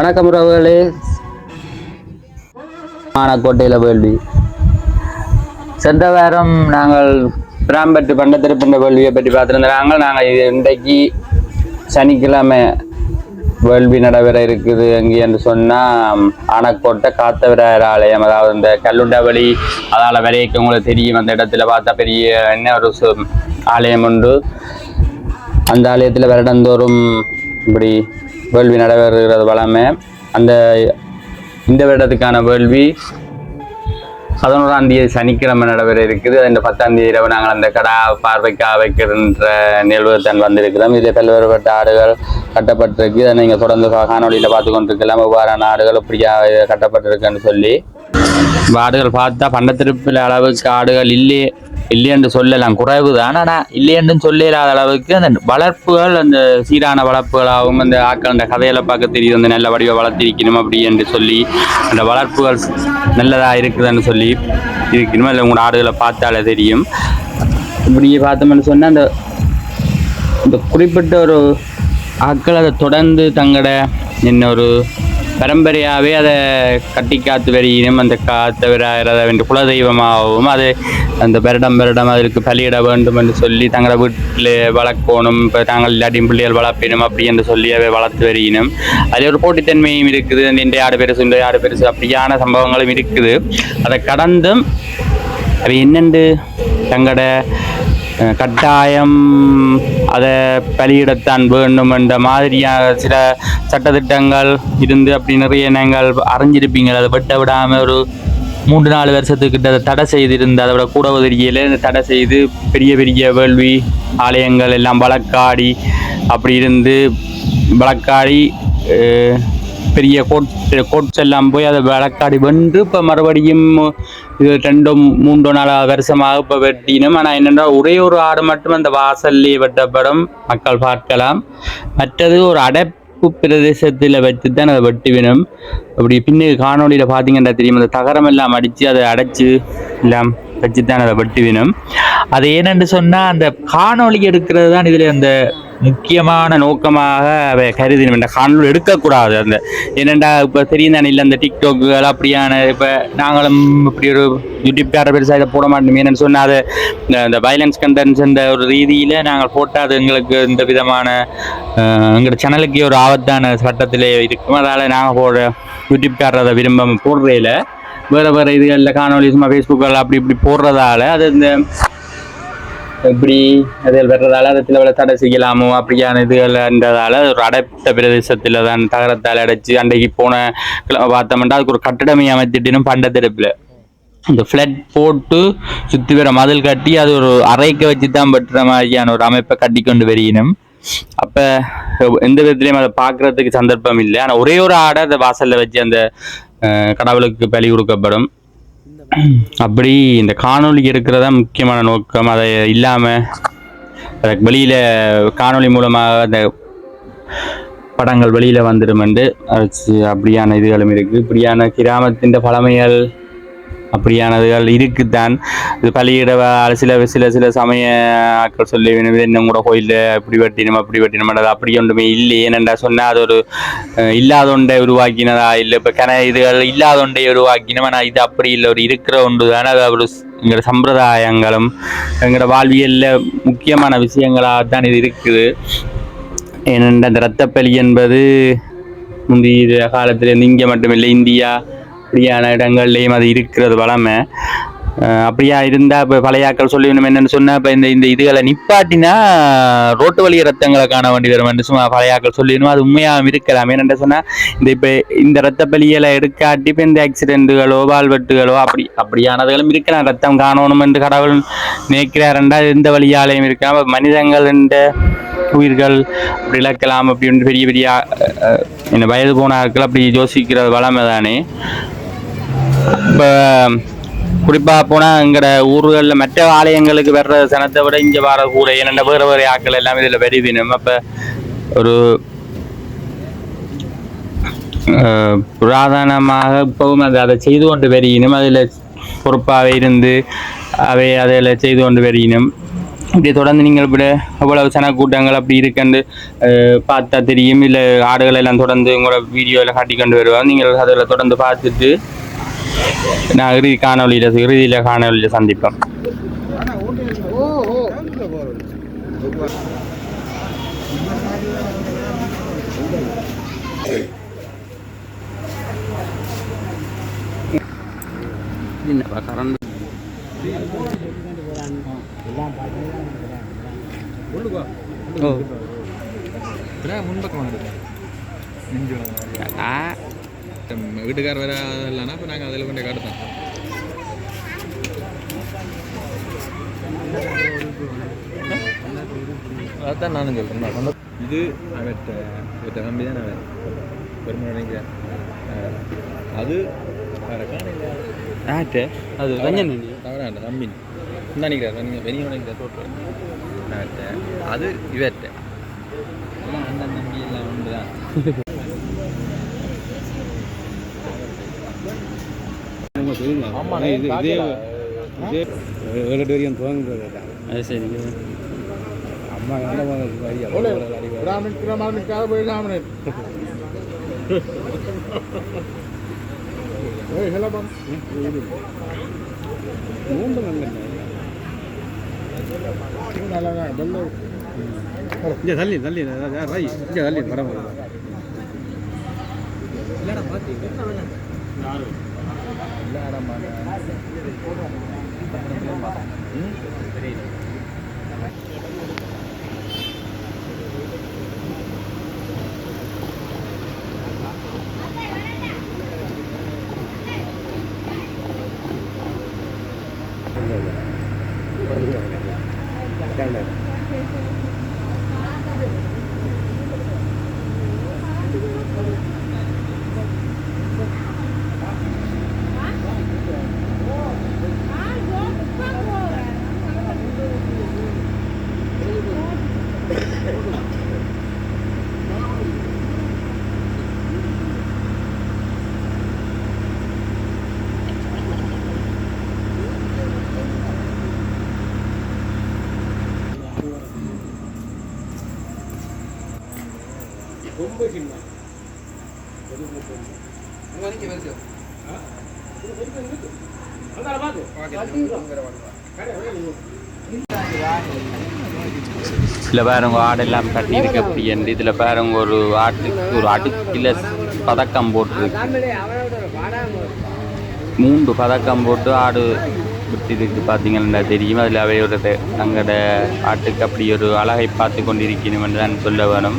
வணக்கம் உறவுகளே. ஆனக்கோட்டையில் வேள்வி. சென்ற வாரம் நாங்கள் பிராம்பட்டு பண்டத்திருப்பின்ற வேள்வியை பற்றி பார்த்துருந்தாங்க நாங்கள் இது இன்றைக்கு சனிக்கிழமை வேள்வி நடைபெற இருக்குது எங்கே என்று சொன்னால் ஆனக்கோட்டை காத்தவராயர் ஆலயம் அதாவது இந்த கல்லுண்டவழி அதால் வரைக்கும் உங்களுக்கு தெரியும் அந்த இடத்துல பார்த்தா பெரிய என்ன ஒரு ஆலயம் உண்டு. அந்த ஆலயத்தில் வருடந்தோறும் இப்படி வேள்வி நடைபெறுகிறது வளமே. அந்த இந்த வருடத்துக்கான வேள்வி பதினோராம் தேதி சனிக்கிழமை நடைபெற இருக்குது அந்த பத்தாம் தேதி இரவு நாங்கள் அந்த கடா பார்வைக்காக வைக்கின்ற நிகழ்வு தான் வந்திருக்கிறோம். இதில் பல்வேறுபட்ட ஆடுகள் கட்டப்பட்டிருக்கு. இதை நீங்கள் தொடர்ந்து காணொலியில் காணொளியில் பார்த்து கொண்டிருக்கலாம். இவ்வாறான ஆடுகள் இப்படியாக கட்டப்பட்டிருக்குன்னு சொல்லி. ஆடுகள் பார்த்தா பண்டத்திருப்பில் அளவுக்கு ஆடுகள் இல்லையே இல்லையென்று சொல்லலாம். குறைவு தான். ஆனால் இல்லையென்று சொல்லலாத அளவுக்கு அந்த வளர்ப்புகள் அந்த சீரான வளர்ப்புகளாகவும் அந்த ஆக்கள் அந்த கதையில பார்க்க தெரியுது. அந்த நல்ல வடிவ வளர்த்திருக்கணும் அப்படி என்று சொல்லி அந்த வளர்ப்புகள் நல்லதாக இருக்குதுன்னு சொல்லி இருக்கணும் அதில் உங்களோட ஆடுகளை பார்த்தாலே தெரியும். இப்படி பார்த்தோம்னு சொன்னால் அந்த இந்த குறிப்பிட்ட ஒரு ஆட்கள் அதை தொடர்ந்து தங்களோட என்ன ஒரு பரம்பரையாகவே அதை கட்டி காத்து வரையினும் அந்த காத்த விராயிரத என்று குலதெய்வமாகவும் அது அந்த வருடம் வருடம் அதற்கு பலியிட வேண்டும் என்று சொல்லி தங்களை வீட்டில் வளர்க்கணும் இப்போ தாங்கள் இல்லாட்டியும் பிள்ளைகள் வளர்ப்பினும் அப்படி என்று சொல்லி அவை வளர்த்து வரையினும். அதில் ஒரு போட்டித்தன்மையும் இருக்குது. அந்த இந்த ஆடு பெருசு இந்த ஆடு பெருசு அப்படியான சம்பவங்களும் இருக்குது. அதை கடந்தும் அவை என்னென்று தங்களோட கட்டாயம் அதை பலியிடத்தான் வேண்டும் என்ற மாதிரியான சில சட்டத்திட்டங்கள் இருந்து அப்படி நிறைய நீங்கள் அறிஞ்சிருப்பீங்க அதை வெட்ட விடாமல் ஒரு மூன்று நாலு வருஷத்துக்கிட்ட அதை தடை செய்திருந்து அதை விட கூட உதவியில் தடை செய்து பெரிய பெரிய வேள்வி ஆலயங்கள் எல்லாம் வழக்காடி அப்படி இருந்து வழக்காடி பெரிய கோட் கோட்ஸ் எல்லாம் போய் அதை வழக்காடி வென்று இப்போ மறுபடியும் இது ரெண்டோ மூன்றோ நாலு வருஷமாக இப்போ வெட்டினோம். ஆனால் என்னென்னா ஒரே ஒரு ஆடு மட்டும் அந்த வாசல்லே வெட்டப்படும். மக்கள் பார்க்கலாம். மற்றது ஒரு அடைப்பு பிரதேசத்தில் வச்சு தான் அதை வெட்டுவினும் அப்படி பின்னே காணொளியில் பார்த்தீங்கன்னா தெரியும். அந்த தகரம் எல்லாம் அடித்து அதை அடைச்சு எல்லாம் வச்சு தான் அதை வெட்டுவினும் அது ஏனென்று சொன்னால் அந்த காணொளி எடுக்கிறது தான் இதில் அந்த முக்கியமான நோக்கமாக அவை கருதி இந்த காணொலி எடுக்கக்கூடாது. அந்த என்னெண்டா இப்போ தெரியும் தானே இல்லை அந்த டிக்டாக்குகள் அப்படியான இப்போ நாங்களும் இப்படி ஒரு யூடியூப் கார பெருசாக இதை போட மாட்டோம் என்னென்னு சொன்னால் அது இந்த- இந்த வயலன்ஸ் கண்டென்ட்ஸ் இந்த ஒரு ரீதியில் நாங்கள் போட்டால் அது எங்களுக்கு இந்த விதமான எங்களோட சேனலுக்கு ஒரு ஆபத்தான சட்டத்திலே இருக்கும். அதனால் நாங்கள் போட யூடியூப் காரர் அதை விரும்ப போடுறதில்ல வேறு வேறு இதுகளில் காணொலி சும்மா ஃபேஸ்புக்கில் அப்படி இப்படி போடுறதால அது இந்த எப்படி அதில் வர்றதால அதில் சில தடை செய்யலாமோ அப்படியான இதுகள்ன்றதால ஒரு அடைத்த பிரதேசத்தில் தான் தகரத்தால் அடைச்சி அன்றைக்கு போன கிழமை பார்த்தோம்னா அதுக்கு ஒரு கட்டடமே பண்ட பண்டத்திருப்பில் இந்த ஃப்ளட் போட்டு சுற்றி வர மதில் கட்டி அது ஒரு அறைக்க வச்சு தான் வெட்டுற மாதிரியான ஒரு அமைப்பை கட்டி கொண்டு வரையினும். அப்போ எந்த விதத்துலையும் அதை பார்க்கறதுக்கு சந்தர்ப்பம் இல்லை. ஆனால் ஒரே ஒரு ஆடை அந்த வாசலில் வச்சு அந்த கடவுளுக்கு பலி கொடுக்கப்படும். அப்படி இந்த காணொலி இருக்கிறதா முக்கியமான நோக்கம். அதை இல்லாமல் அதுக்கு வெளியில் காணொளி மூலமாக அந்த படங்கள் வெளியில் வந்துடும் என்று அப்படியான இதுகளும் இருக்குது இப்படியான கிராமத்தின் பழமைகள் அப்படியானதுகள் இருக்குத்தான். இது பள்ளியிட சில சில சில சமய ஆட்கள் சொல்லி இன்னும் கூட கோயிலில் இப்படி வெட்டினும் அப்படி வெட்டினோம். அப்படி ஒன்றுமே இல்லை ஏனென்றா சொன்னால் அது ஒரு இல்லாதொண்டை உருவாக்கினதா? இல்லை இப்போ கன இதுகள் இல்லாதொண்டை உருவாக்கினோம். ஆனால் இது அப்படி இல்லை. ஒரு இருக்கிற ஒன்று தானே அது ஒரு எங்களோட சம்பிரதாயங்களும் எங்களோட வாழ்வியலில் முக்கியமான விஷயங்களாக தான் இது இருக்குது. ஏனென்ற அந்த இரத்தப்பலி என்பது முந்தைய காலத்தில் இங்கே மட்டுமில்லை இந்தியா அப்படியான இடங்கள்லையும் அது இருக்கிறது வளமை. அப்படியா இருந்தால் இப்போ பழையாக்கள் சொல்லி என்னென்னு சொன்னால் இப்போ இந்த இந்த இதுகளை நிப்பாட்டினா ரோட்டு வழி ரத்தங்களை காண வேண்டி வரும் என்று சும்மா பழையாக்கள் சொல்லிடணும் அது உண்மையாக இருக்கலாம். என்னென்று சொன்னால் இந்த இப்போ இந்த ரத்த பலிகளை எடுக்காட்டி இப்போ இந்த ஆக்சிடென்ட்டுகளோ வாழ்வெட்டுகளோ அப்படி அப்படியானதுகளும் இருக்கலாம். ரத்தம் காணணும் என்று கடவுள் நினைக்கிறாரண்டா எந்த வழியாலையும் இருக்கலாம். மனிதங்கள் என்ற உயிர்கள் அப்படி இழக்கலாம். அப்படின்னு பெரிய பெரிய என்ன வயது போன ஆட்கள் அப்படி யோசிக்கிறது வளமை தானே இப்போ குறிப்பாக போனால் எங்களோட ஊர்களில் மற்ற ஆலயங்களுக்கு வர்ற சனத்தை விட இங்கே வர கூட என்னென்ன வேறு வேறு ஆட்கள் எல்லாம் இதில் வடிவினும் அப்போ ஒரு புராதனமாக இப்பவும் அது அதை செய்து கொண்டு வரையினும் அதில் பொறுப்பாக இருந்து அவை அதில் செய்து கொண்டு வரையினும். இப்படி தொடர்ந்து நீங்கள் இப்படி எவ்வளவு சன கூட்டங்கள் அப்படி இருக்குன்னு பார்த்தா தெரியும். இல்லை ஆடுகள் எல்லாம் தொடர்ந்து உங்களோட வீடியோவில் காட்டி கொண்டு வருவாங்க. நீங்கள் அதில் தொடர்ந்து பார்த்துட்டு நான் இறுதி காணொலியில் இறுதியில் காணொலியில் சந்திப்போம். கரண்ட் ஓ. முன்பக்கம் ஆ வீட்டுக்கார் வேற இல்லைன்னா இப்போ நாங்கள் அதில் கொண்டு காட்டுத்தோம் அதான் நானும் சொல்கிறேன் இது அவற்ற இவற்ற நம்பி தான் அவன் பெருமை நினைக்கிறேன் அது வேற ஆட்டு அது ரஞ்சன் தவறாண்ட நம்பின் நினைக்கிறார் நீங்கள் வெளியே நினைக்கிற தோற்றம் அவற்ற அது இவற்ற அண்ணன் நம்பி எல்லாம் உண்டு தான் இது இதே இதே. வரையும் துவங்குறது அது சரி அம்மா என்ன வழி மூன்று இங்கே தள்ளி தள்ளி ரை இங்கே தள்ளி வர இதில் பாருங்க ஆடெல்லாம் கட்டி அப்படி என்று இதில் பாருங்க ஒரு ஆட்டுக்கு ஒரு அடுக்கில் பதக்கம் போட்டிருக்கு. மூன்று பதக்கம் போட்டு ஆடு விட்டிருக்கு பார்த்தீங்கன்னா தெரியும். அதில் அவையோட தங்களோட ஆட்டுக்கு அப்படி ஒரு அழகை பார்த்து கொண்டிருக்கணும் என்று தான் சொல்ல வேணும்.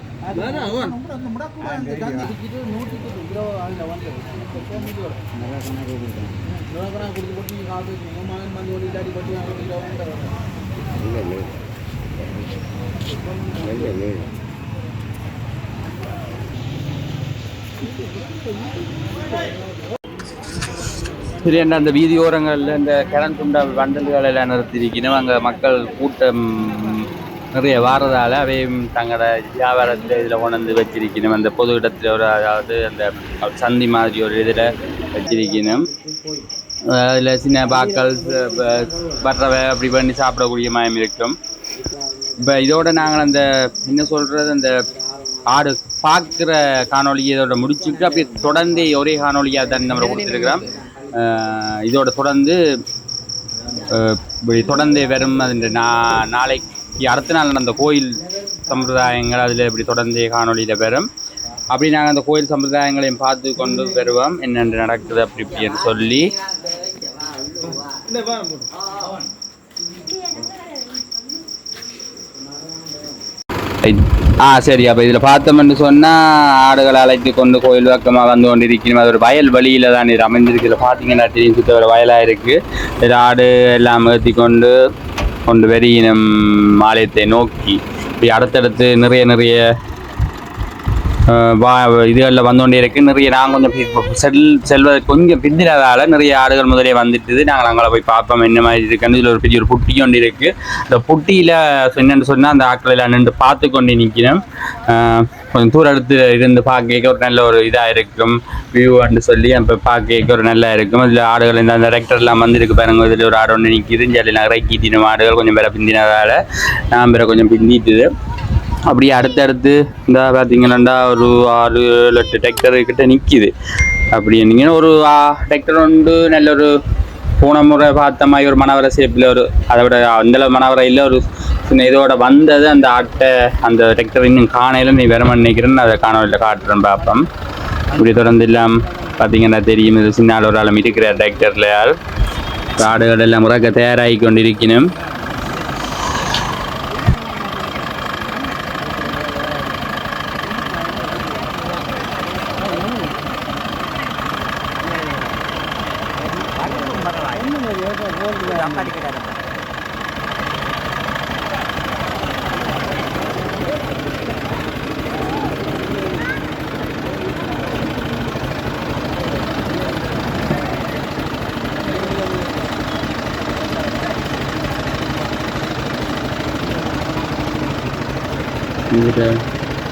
சரி என்ன அந்த வீதியோரங்களில் இந்த கரண்ட் துண்டா வண்டல்கள் நிறுத்திருக்கணும் அங்கே மக்கள் கூட்டம் நிறைய வாரதால் அவையும் தங்களோட வியாபாரத்தில் இதில் உணர்ந்து வச்சிருக்கணும். அந்த பொது இடத்துல ஒரு அதாவது அந்த சந்தி மாதிரி ஒரு இதில் வச்சிருக்கணும். அதில் சின்ன பாக்கள் வர்றவை அப்படி பண்ணி சாப்பிடக்கூடிய மயம் இருக்கும். இப்போ இதோட நாங்கள் அந்த என்ன சொல்கிறது அந்த ஆடு பார்க்குற காணொலி இதோட முடிச்சுட்டு அப்படியே தொடர்ந்து ஒரே காணொலியாக தான் நம்ம கொடுத்துருக்குறோம். இதோட தொடர்ந்து இப்படி தொடர்ந்து வெறும் அது நா நாளைக்கு அடுத்த நாள் நடந்த கோயில் சம்பிரதாயங்கள் அதில் இப்படி தொடர்ந்து காணொளியில் பெறும் அப்படி நாங்கள் அந்த கோயில் சம்பிரதாயங்களையும் பார்த்து கொண்டு வருவோம். என்னென்று நடக்குது அப்படி இப்படின்னு சொல்லி. ஆ சரி. அப்போ இதில் பார்த்தோம்னு சொன்னால் ஆடுகளை அழைத்து கொண்டு கோயில் பக்கமாக வந்து கொண்டு இருக்கணும் அது ஒரு வயல் வழியில் தான் இது அமைஞ்சிருக்கு இதில் பார்த்தீங்கன்னா தெரியும். சுத்த ஒரு வயலாக இருக்குது இதில் ஆடு எல்லாம் ஏற்றி கொண்டு கொண்டு வெறியினம் ஆலயத்தை நோக்கி இப்படி அடுத்தடுத்து நிறைய நிறைய வா இதுகளில் வந்தோண்டே இருக்கு. நிறைய நாங்கள் கொஞ்சம் செல் செல்வதற்கு கொஞ்சம் பிந்தினதால் நிறைய ஆடுகள் முதலே வந்துட்டுது. நாங்கள் அங்கே போய் பார்ப்போம் என்ன மாதிரி இருக்குன்னு இதில் ஒரு பெரிய ஒரு புட்டி ஒன்று இருக்குது இந்த புட்டியில் என்னென்னு சொன்னால் அந்த ஆட்கள் எல்லாம் நின்று பார்த்து கொண்டு நிற்கணும். கொஞ்சம் தூரம் எடுத்து இருந்து பார்க்க ஒரு நல்ல ஒரு இதாக இருக்கும். வியூன்னு சொல்லி அப்போ பார்க்க ஒரு நல்லா இருக்கும். இதில் ஆடுகள் இந்த அந்த ரெக்டர்லாம் வந்துருக்கு பாருங்க. இதில் ஒரு ஆடு ஒன்று நிற்கிது இதில் நிறைய தினம் ஆடுகள் கொஞ்சம் பேரை பிந்தினதால் நான் பேரை கொஞ்சம் பிந்திட்டுது. அப்படியே அடுத்தடுத்து இந்த பார்த்தீங்கன்னா ஒரு ஆறு ஏழு எட்டு டிராக்டர் கிட்ட நிற்கிது அப்படி நீங்கள் ஒரு டிராக்டர் உண்டு நல்ல ஒரு போன முறை பார்த்த மாதிரி ஒரு மணவரை ஷேப்பில் ஒரு அதை விட அந்த மணவரை இல்லை ஒரு சின்ன இதோட வந்தது அந்த ஆட்டை அந்த டிராக்டர் இன்னும் காணையில் நீ வேற நினைக்கிறேன்னு அதை காணவில்லை காட்டுறேன் பார்ப்போம் இப்படி தொடர்ந்து எல்லாம் பார்த்தீங்கன்னா தெரியும் இது சின்ன ஆள் ஒரு ஆளும் இருக்கிற டிராக்டரில் யார் ஆடுகள் எல்லாம் முறக்க தயாராகி கொண்டிருக்கணும். இங்கிட்ட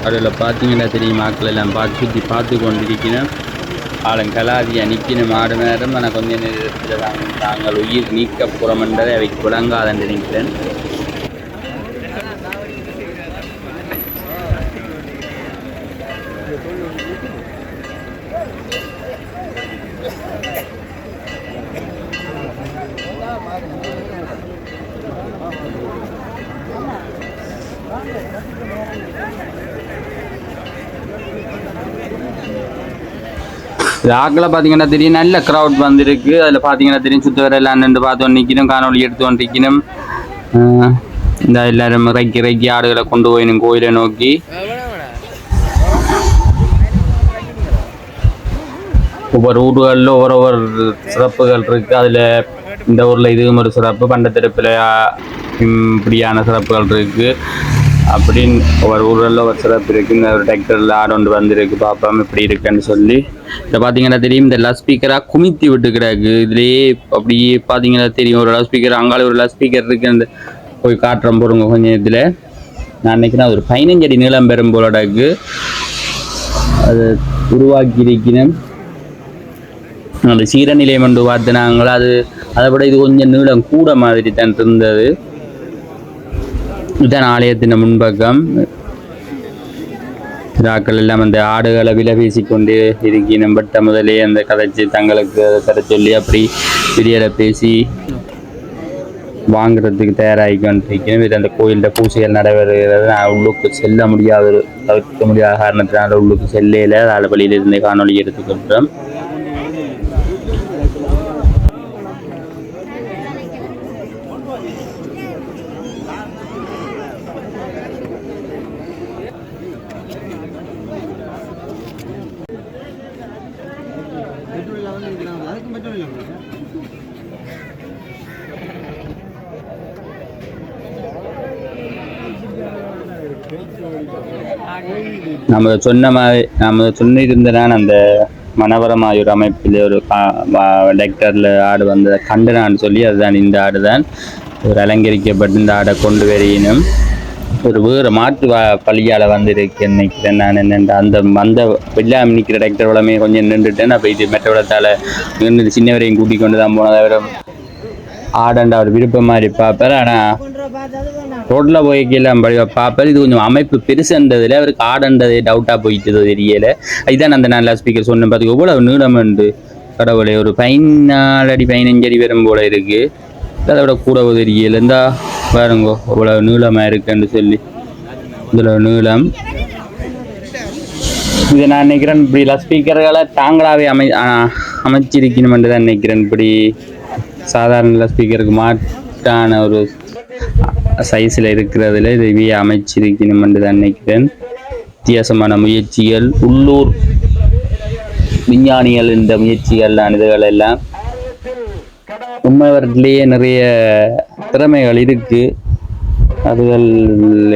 அதில் பார்த்தீங்கன்னா தெரியும்? ஆட்கள் எல்லாம் பார்த்து சுற்றி பார்த்து கொண்டிருக்கிறேன் ஆளுங்கலாதியாக நிற்கணும் ஆடு நேரம் ஆனால் கொஞ்ச நேரத்தில் நாங்கள் நாங்கள் உயிர் நீக்க புறமென்றதை அவை விளங்காதென்று நினைக்கிறேன். இது பார்த்தீங்கன்னா தெரியும் நல்ல க்ரௌட் வந்திருக்கு. அதில் பார்த்தீங்கன்னா தெரியும் சுத்த வர எல்லாம் நின்று பார்த்து நிற்கணும் காணொலி எடுத்து கொண்டிருக்கணும். ஆஹ் இந்த எல்லாரும் இறக்கி இறக்கி ஆடுகளை கொண்டு போயினும் கோயிலை நோக்கி. ஒவ்வொரு ஊர்களில் ஒவ்வொரு ஒவ்வொரு சிறப்புகள் இருக்குது அதில் இந்த ஊரில் இதுவும் ஒரு சிறப்பு பண்டத்திருப்பில் இப்படியான சிறப்புகள் இருக்குது அப்படின்னு ஒரு ஊரில் ஒரு சிறப்பு இருக்குது இந்த ஒரு டிராக்டரில் ஆடோண்டு ஒன்று வந்திருக்கு. பார்ப்போம் இப்படி இருக்குன்னு சொல்லி. இதை பார்த்தீங்கன்னா தெரியும். இந்த லவுட் ஸ்பீக்கராக குமித்தி விட்டுக்கிறாக்கு இதுலேயே அப்படியே பார்த்தீங்கன்னா தெரியும். ஒரு லவ் ஸ்பீக்கர் அங்கால ஒரு லவுட் ஸ்பீக்கர் இருக்குது அந்த போய் காட்டுறோம் போடுங்க கொஞ்சம் இதில். நான் நினைக்கிறேன் ஒரு பதினஞ்சு அடி நீளம் பெறும் போலடாக்கு அது உருவாக்கி இருக்கிறேன் அந்த சீரநிலை மண்டு பார்த்தினாங்களா அது அதை விட இது கொஞ்சம் நீளம் கூட மாதிரி தான் இருந்தது. இதுதான் ஆலயத்தின் முன்பக்கம் ராக்கள் எல்லாம் அந்த ஆடுகளை விலை பேசிக்கொண்டு இருக்கணும் பட்ட முதலே அந்த கதைச்சி தங்களுக்கு அதை தர சொல்லி அப்படி பிரியலை பேசி வாங்குறதுக்கு தயாராகி இது அந்த கோயிலில் பூஜைகள் நடைபெறுகிறது. நான் உள்ளுக்கு செல்ல முடியாத ஒரு தவிர்க்க முடியாத காரணத்தினால உள்ளுக்கு செல்லையில் அதில் வழியிலிருந்து காணொலி எடுத்துக்கொண்டோம் நம்ம சொன்ன மாதிரி நம்ம சொன்னிருந்தனான் அந்த மனவரமாயூர் அமைப்பில் ஒரு டெக்டரில் ஆடு வந்த கண்டனான்னு சொல்லி அதுதான் இந்த ஆடு தான் ஒரு அலங்கரிக்கப்பட்டு இந்த ஆடை கொண்டு வரையினும் ஒரு வேறு மாற்று வா பள்ளியால் வந்திருக்கேன் நினைக்கிறேன் நான் என்னென்ற அந்த அந்த வெள்ளாம நிற்கிற டெக்டர் வளமே கொஞ்சம் நின்றுட்டேன். அப்போ இது மெட்டவளத்தால் நின்று சின்னவரையும் கூட்டிக் கொண்டு தான் போனதை விட ஆடண்ட அவர் விருப்பம் மாதிரி பார்ப்பார் ஆனால் ரோட்டில் போய் கீழே படிவா பார்ப்பார் இது கொஞ்சம் அமைப்பு பெருசுன்றதில் அவருக்கு ஆடண்டது டவுட்டாக போயிட்டு தெரியலை. இதுதான் அந்த நல்ல ஸ்பீக்கர் சொன்னேன் பார்த்துக்க எவ்வளோ நீளம் உண்டு. கடவுளே ஒரு பதினாலு அடி பதினஞ்சு அடி வரும் போல இருக்குது அதை விட கூட தெரியல. இருந்தா பாருங்கோ இவ்வளோ நீளமாக இருக்குன்னு சொல்லி. இதில் நீளம். இது நான் நினைக்கிறேன் இப்படி ஸ்பீக்கர்களை தாங்களாகவே அமை அமைச்சிருக்கணுமென்று தான் நினைக்கிறேன் இப்படி. சாதாரண ஸ்பீக்கருக்கு மாட்டான ஒரு சைஸில் இருக்கிறதுல இதை அமைச்சிருக்கணும் என்று தான் நினைக்கிறேன். வித்தியாசமான முயற்சிகள் உள்ளூர் விஞ்ஞானிகள் இந்த முயற்சிகள் இதுகள் எல்லாம். உண்மைவர்களையே நிறைய திறமைகள் இருக்குது அதுகள்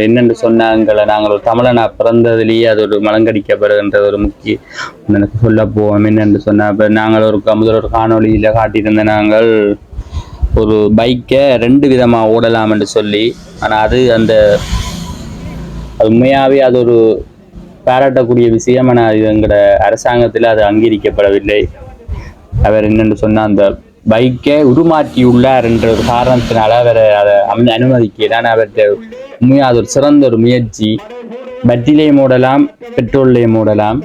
என்னென்று சொன்னாங்கள நாங்கள் ஒரு தமிழனா பிறந்ததுலேயே அது ஒரு மலங்கடிக்கப்படுகின்றது ஒரு முக்கிய எனக்கு சொல்ல போவோம் என்னென்று சொன்னால் இப்போ நாங்கள் ஒரு முதல் ஒரு காணொளியில் காட்டியிருந்த நாங்கள் ஒரு பைக்கை ரெண்டு விதமாக ஓடலாம் என்று சொல்லி ஆனால் அது அந்த அது உண்மையாகவே அது ஒரு பாராட்டக்கூடிய விஷயம் ஆனால் அது எங்களோட அரசாங்கத்தில் அது அங்கீகரிக்கப்படவில்லை. அவர் என்னென்னு சொன்னால் அந்த பைக்கை உருமாற்றியுள்ளார் என்ற ஒரு காரணத்தினால அவரை அதை அனுமதிக்க தான் அவர்கிட்ட உண்மையாக அது ஒரு சிறந்த ஒரு முயற்சி. பட்டிலே மூடலாம் பெட்ரோல்லே மூடலாம்.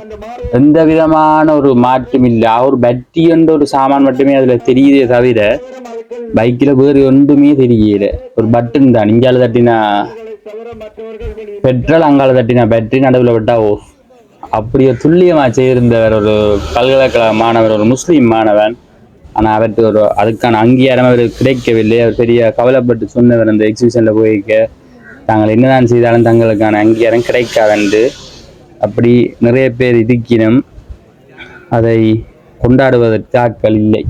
எந்த விதமான ஒரு மாற்றம் இல்லை. ஒரு பட்டி என்ற ஒரு சாமான் மட்டுமே அதில் தெரியுதே தவிர பைக்கில் வேறு ஒன்றுமே தெரியல. ஒரு பட்டன் தான். இங்கால தட்டினா பெட்ரோல் அங்கால தட்டினா பேட்டரி நடுவில் விட்டா ஓஃப் அப்படியே துல்லியமாக செய்திருந்தவர் ஒரு பல்கலைக்கழக மாணவர் ஒரு முஸ்லீம் மாணவன். ஆனால் அவருக்கு ஒரு அதுக்கான அங்கீகாரம் அவர் கிடைக்கவில்லை. அவர் பெரிய கவலைப்பட்டு சொன்னவர் அந்த எக்ஸிபிஷனில் போயிருக்க. தாங்கள் என்னதான் செய்தாலும் தங்களுக்கான அங்கீகாரம் கிடைக்காதென்று அப்படி நிறைய பேர் இருக்கினும் அதை கொண்டாடுவதற்கு ஆட்கள் இல்லை.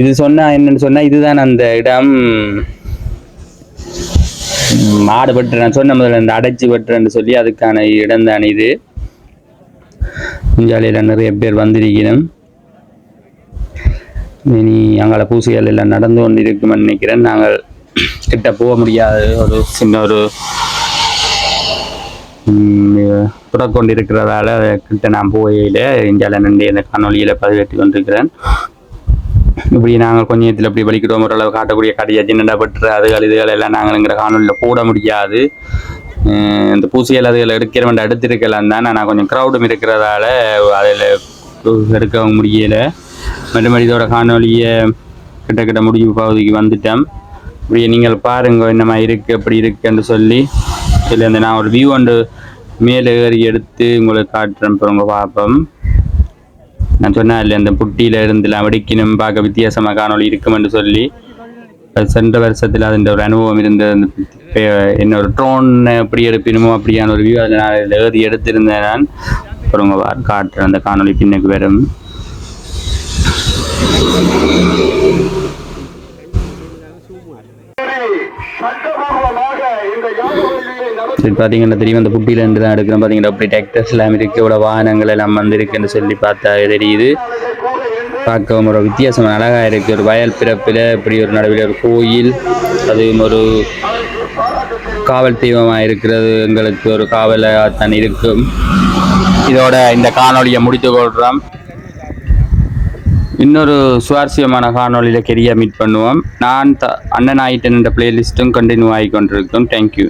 இது சொன்னால் என்னன்னு சொன்னால் இதுதான் அந்த இடம். மாடுபட்டு நான் சொன்ன முதல்ல இந்த அடைச்சி பட்டுறேன்னு சொல்லி அதுக்கான இடம் தான் இது. இஞ்சாலையில் நிறைய பேர் வந்திருக்கணும் இனி அங்கால பூசைகள் எல்லாம் நடந்து கொண்டு இருக்குமென்னு நினைக்கிறேன். நாங்கள் கிட்ட போக முடியாது ஒரு சின்ன ஒரு புறக்கொண்டிருக்கிறதால கிட்ட நான் போகையில் இந்தியாவில் நின்று இந்த காணொலியில் பதிவேற்றி கொண்டிருக்கிறேன். இப்படி நாங்கள் கொஞ்ச நேரத்தில் இப்படி படிக்கிறோம் ஓரளவு காட்டக்கூடிய கடையை ஜின்னடப்பட்டு பற்று அதுகள் இதுகள் எல்லாம் நாங்களுங்கிற காணொலியில் போட முடியாது. இந்த பூசியல் அதுகள் எடுக்கிற வேண்டிய எடுத்திருக்கலாம் தான். நான் கொஞ்சம் க்ரௌடும் இருக்கிறதால அதில் எடுக்க முடியலை. மறுபடி இதோட காணொலியை கிட்ட கிட்ட முடிவு பகுதிக்கு வந்துட்டேன். இப்படி நீங்கள் பாருங்க என்னமா இருக்கு எப்படி இருக்குன்னு சொல்லி சொல்லி அந்த நான் ஒரு வியூ ஒன்று மேலே ஏறி எடுத்து உங்களுக்கு காட்டுறேன். பாருங்க பார்ப்போம். நான் சொன்னேன் இல்லை அந்த புட்டியில இருந்துலாம் வெடிக்கணும் பார்க்க வித்தியாசமாக காணொலி இருக்குமென்று சொல்லி. சென்ற வருஷத்தில் அதுன்ற ஒரு அனுபவம் இருந்தது அந்த என்ன ஒரு ட்ரோன் எப்படி எடுப்பினுமோ அப்படியான ஒரு வியூ அதில் நான் ஏறி எடுத்திருந்தேன் நான். அப்புறம் வா- காட்டுறேன் அந்த காணொளி பின்னுக்கு வரும். சரி பார்த்தீங்கன்னா தெரியும் அந்த புட்டியிலேருந்து தான் எடுக்கிறோம். பார்த்தீங்கன்னா அப்படி டிராக்டர்ஸ் எல்லாம் இருக்கு இவ்வளோ வாகனங்கள் எல்லாம் வந்திருக்குன்னு சொல்லி பார்த்தா தெரியுது. பார்க்கவும் ஒரு வித்தியாசம் அழகாக இருக்குது ஒரு வயல் பிறப்பில் இப்படி ஒரு நடுவில் ஒரு கோயில் அது ஒரு காவல் தெய்வமாக இருக்கிறது எங்களுக்கு ஒரு காவலாக தான் இருக்கும். இதோட இந்த காணொலியை முடித்து கொள்கிறோம் இன்னொரு சுவாரஸ்யமான காணொலியில் கெரியா மீட் பண்ணுவோம். நான் த அண்ணன் ஆயிட்டன் என்ற பிளேலிஸ்ட்டும் கண்டினியூ ஆகி கொண்டிருக்கோம் தேங்க்யூ